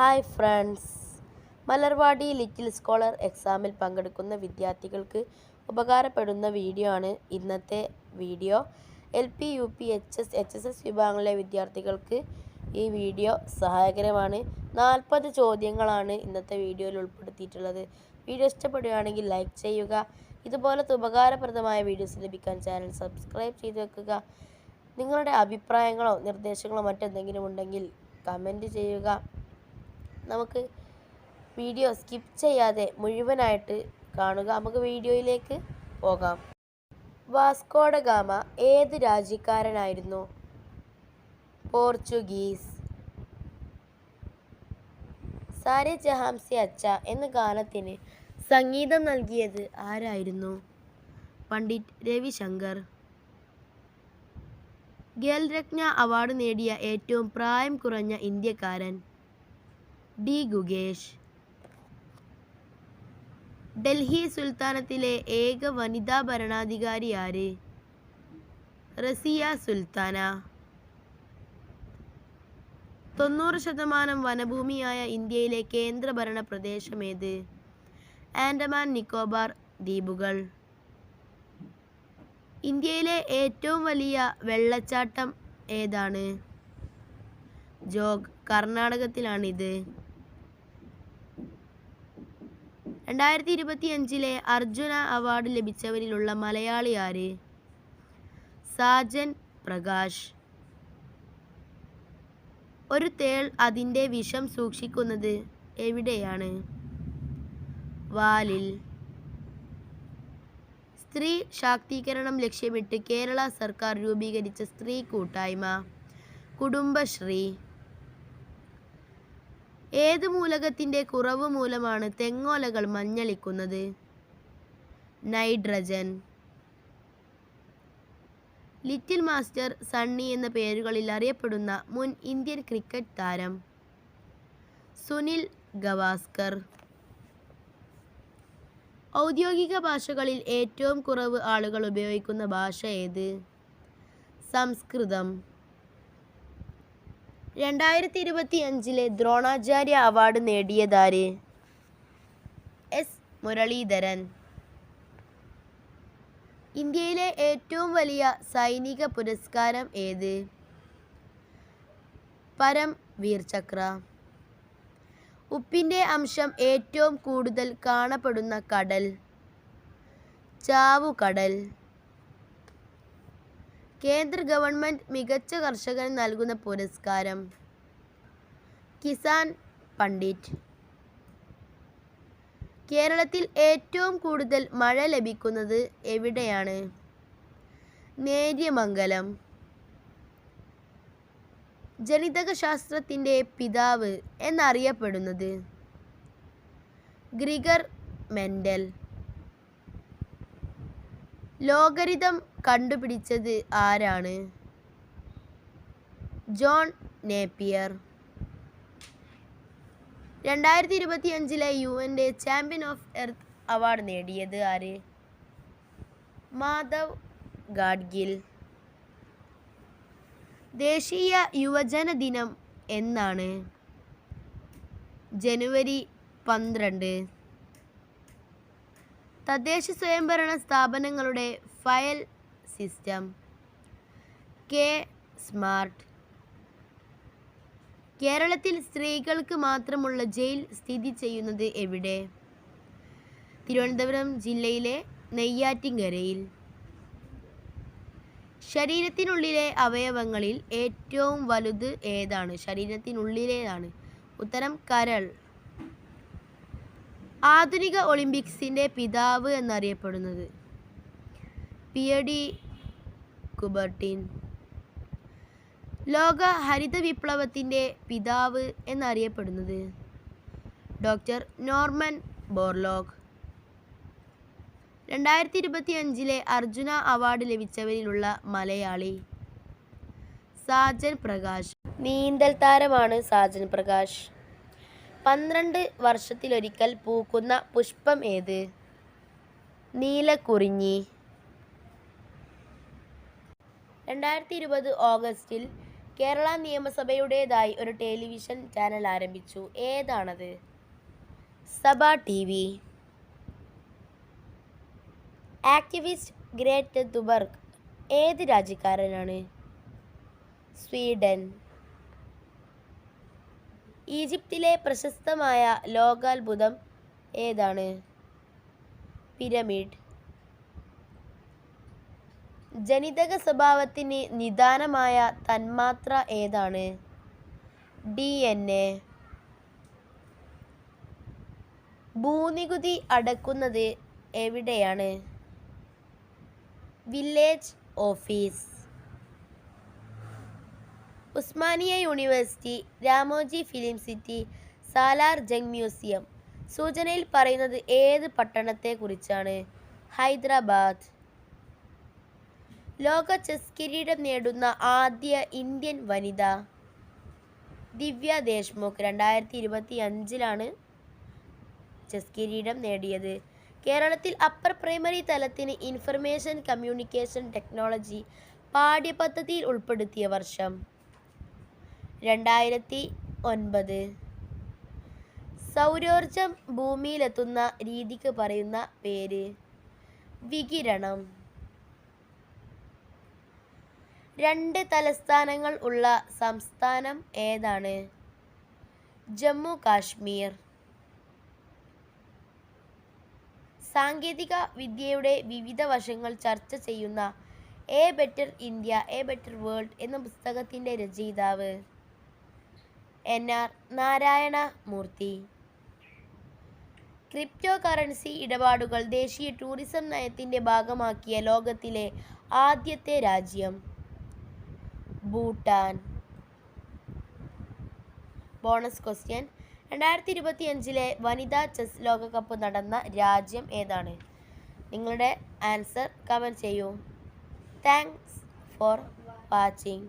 Hi friends. Malarvadi little scholar എക്സാമിൽ പങ്കെടുക്കുന്ന വിദ്യാർത്ഥികൾക്ക് ഉപകാരപ്പെടുന്ന വീഡിയോ ആണ് ഇന്നത്തെ video. L P U P H S H S S വിഭാഗങ്ങളിലെ വിദ്യാർത്ഥികൾക്ക് ഈ വീഡിയോ സഹായകരമാണ്. നാൽപ്പത് ചോദ്യങ്ങളാണ് ഇന്നത്തെ വീഡിയോയിൽ ഉൾപ്പെടുത്തിയിട്ടുള്ളത്. വീഡിയോ ഇഷ്ടപ്പെടുകയാണെങ്കിൽ ലൈക്ക് ചെയ്യുക. ഇതുപോലത്തെ ഉപകാരപ്രദമായ വീഡിയോസ് ലഭിക്കാൻ ചാനൽ സബ്സ്ക്രൈബ് ചെയ്ത് വെക്കുക. നിങ്ങളുടെ അഭിപ്രായങ്ങളോ നിർദ്ദേശങ്ങളോ മറ്റെന്തെങ്കിലും ഉണ്ടെങ്കിൽ കമന്റ് ചെയ്യുക. നമുക്ക് വീഡിയോ സ്കിപ്പ് ചെയ്യാതെ മുഴുവനായിട്ട് കാണുക. നമുക്ക് വീഡിയോയിലേക്ക് പോകാം. വാസ്കോഡ ഗാമ ഏത് രാജ്യക്കാരനായിരുന്നു? പോർച്ചുഗീസ്. സാരെ ജഹാംസെ അച്ച എന്ന ഗാനത്തിന് സംഗീതം നൽകിയത് ആരായിരുന്നു? പണ്ഡിറ്റ് രവിശങ്കർ. ഖേൽരത്ന അവാർഡ് നേടിയ ഏറ്റവും പ്രായം കുറഞ്ഞ ഇന്ത്യക്കാരൻ ഡി ഗുഗേഷ്. ഡൽഹി സുൽത്താനത്തിലെ ഏക വനിതാ ഭരണാധികാരി ആര്? റസിയ സുൽത്താന. തൊണ്ണൂറ് ശതമാനം വനഭൂമിയായ ഇന്ത്യയിലെ കേന്ദ്രഭരണ പ്രദേശമേത് ആൻഡമാൻ നിക്കോബാർ ദ്വീപുകൾ. ഇന്ത്യയിലെ ഏറ്റവും വലിയ വെള്ളച്ചാട്ടം ഏതാണ്? ജോഗ് കർണാടകത്തിലാണിത്. രണ്ടായിരത്തി ഇരുപത്തി അഞ്ചിലെ അർജുന അവാർഡ് ലഭിച്ചവരിലുള്ള മലയാളി ആര്? സാജൻ പ്രകാശ്. ഒരു തേൾ അതിന്റെ വിഷം സൂക്ഷിക്കുന്നത് എവിടെയാണ്? വാലിൽ. സ്ത്രീ ശാക്തീകരണം ലക്ഷ്യമിട്ട് കേരള സർക്കാർ രൂപീകരിച്ച സ്ത്രീ കൂട്ടായ്മ. കുടുംബശ്രീ. ഏത് മൂലകത്തിന്റെ കുറവ് മൂലമാണ് തെങ്ങോലകൾ മഞ്ഞളിക്കുന്നത്? നൈട്രജൻ. ലിറ്റിൽ മാസ്റ്റർ സണ്ണി എന്ന പേരുകളിൽ അറിയപ്പെടുന്ന മുൻ ഇന്ത്യൻ ക്രിക്കറ്റ് താരം സുനിൽ ഗവാസ്കർ. ഔദ്യോഗിക ഭാഷകളിൽ ഏറ്റവും കുറവ് ആളുകൾ ഉപയോഗിക്കുന്ന ഭാഷ ഏത്? സംസ്കൃതം. രണ്ടായിരത്തി ഇരുപത്തി അഞ്ചിലെ ദ്രോണാചാര്യ അവാർഡ് നേടിയതാര്? എസ്. മുരളീധരൻ. ഇന്ത്യയിലെ ഏറ്റവും വലിയ സൈനിക പുരസ്കാരം ഏത്? പരം വീർ ചക്ര ഉപ്പിന്റെ അംശം ഏറ്റവും കൂടുതൽ കാണപ്പെടുന്ന കടൽ. ചാവുകടൽ. കേന്ദ്ര ഗവൺമെന്റ് മികച്ച കർഷകന് നൽകുന്ന പുരസ്കാരം. കിസാൻ പണ്ഡിറ്റ്. കേരളത്തിൽ ഏറ്റവും കൂടുതൽ മഴ ലഭിക്കുന്നത് എവിടെയാണ്? നേര്യമംഗലം. ജനിതകശാസ്ത്രത്തിന്റെ പിതാവ് എന്നറിയപ്പെടുന്നത് ഗ്രിഗർ മെൻഡൽ ലോഗരിതം കണ്ടുപിടിച്ചത് ആരാണ്? John Napier. രണ്ടായിരത്തി ഇരുപത്തി അഞ്ചിലെ യു എന്റെ ചാമ്പ്യൻ ഓഫ് എർത്ത് അവാർഡ് നേടിയത് ആര്? മാധവ് ഗാഡ്ഗിൽ. ദേശീയ യുവജന ദിനം എന്നാണ് ജനുവരി പന്ത്രണ്ട്. തദ്ദേശ സ്വയംഭരണ സ്ഥാപനങ്ങളുടെ ഫയൽ സിസ്റ്റം. K smart. കേരളത്തിൽ സ്ത്രീകൾക്ക് മാത്രമുള്ള ജയിൽ സ്ഥിതി ചെയ്യുന്നത് എവിടെ? തിരുവനന്തപുരം ജില്ലയിലെ നെയ്യാറ്റിൻകരയിൽ. ശരീരത്തിനുള്ളിലെ അവയവങ്ങളിൽ ഏറ്റവും വലുത് ഏതാണ്? ശരീരത്തിനുള്ളിലേതാണ്. ഉത്തരം കരൾ. ആധുനിക ഒളിമ്പിക്സിന്റെ പിതാവ് എന്നറിയപ്പെടുന്നത്. പിയഡി കുബർട്ടീൻ. ലോക ഹരിത വിപ്ലവത്തിന്റെ പിതാവ് എന്നറിയപ്പെടുന്നത് ഡോക്ടർ നോർമൻ ബോർലോഗ്. രണ്ടായിരത്തി ഇരുപത്തി അഞ്ചിലെ അർജുന അവാർഡ് ലഭിച്ചവരിലുള്ള മലയാളി സാജൻ പ്രകാശ്. നീന്തൽ താരമാണ് സാജൻ പ്രകാശ്. പന്ത്രണ്ട് വർഷത്തിലൊരിക്കൽ പൂക്കുന്ന പുഷ്പം ഏത്? നീലക്കുറിഞ്ഞി. രണ്ടായിരത്തി ഇരുപത് ഓഗസ്റ്റിൽ കേരള നിയമസഭയുടേതായി ഒരു ടെലിവിഷൻ ചാനൽ ആരംഭിച്ചു. ഏതാണത്? Sabha T V. Activist Greta Thunberg ഏത് രാജ്യക്കാരനാണ്? സ്വീഡൻ. ഈജിപ്തിലെ പ്രശസ്തമായ ലോകാത്ഭുതം ഏതാണ്? പിരമിഡ്. ജനിതക സ്വഭാവത്തിന് നിദാനമായ തന്മാത്ര ഏതാണ്? D N A. ഭൂനികുതി അടക്കുന്നത് എവിടെയാണ്? Village office. Osmania university Ramoji film city Salar Jung museum. സൂചനയിൽ പറയുന്നത് ഏത് പട്ടണത്തെക്കുറിച്ചാണ്? ഹൈദരാബാദ്. ലോക ചെസ് കിരീടം നേടുന്ന ആദ്യ ഇന്ത്യൻ വനിത ദിവ്യ ദേശ്മുഖ് രണ്ടായിരത്തി ഇരുപത്തി അഞ്ചിലാണ് ചെസ് കിരീടം നേടിയത്. കേരളത്തിൽ അപ്പർ പ്രൈമറി തലത്തിന് ഇൻഫർമേഷൻ കമ്മ്യൂണിക്കേഷൻ ടെക്നോളജി പാഠ്യപദ്ധതിയിൽ ഉൾപ്പെടുത്തിയ വർഷം. രണ്ടായിരത്തി ഒൻപത് സൗരോർജം ഭൂമിയിലെത്തുന്ന രീതിക്ക് പറയുന്ന പേര് വികിരണം. രണ്ട് തലസ്ഥാനങ്ങൾ ഉള്ള സംസ്ഥാനം ഏതാണ്? ജമ്മു കാശ്മീർ സാങ്കേതിക വിദ്യയുടെ വിവിധ വശങ്ങൾ ചർച്ച ചെയ്യുന്ന a better India a better world എന്ന പുസ്തകത്തിന്റെ രചയിതാവ് N R Narayana Murthy crypto currency ഇടപാടുകൾ ദേശീയ ടൂറിസം നയത്തിന്റെ ഭാഗമാക്കിയ ലോകത്തിലെ ആദ്യത്തെ രാജ്യം ഭൂട്ടാൻ. Bonus question. രണ്ടായിരത്തി ഇരുപത്തി അഞ്ചിലെ വനിതാ ചെസ് ലോകകപ്പ് നടന്ന രാജ്യം ഏതാണ്? നിങ്ങളുടെ ആൻസർ കമന്റ് ചെയ്യൂ. Thanks for watching.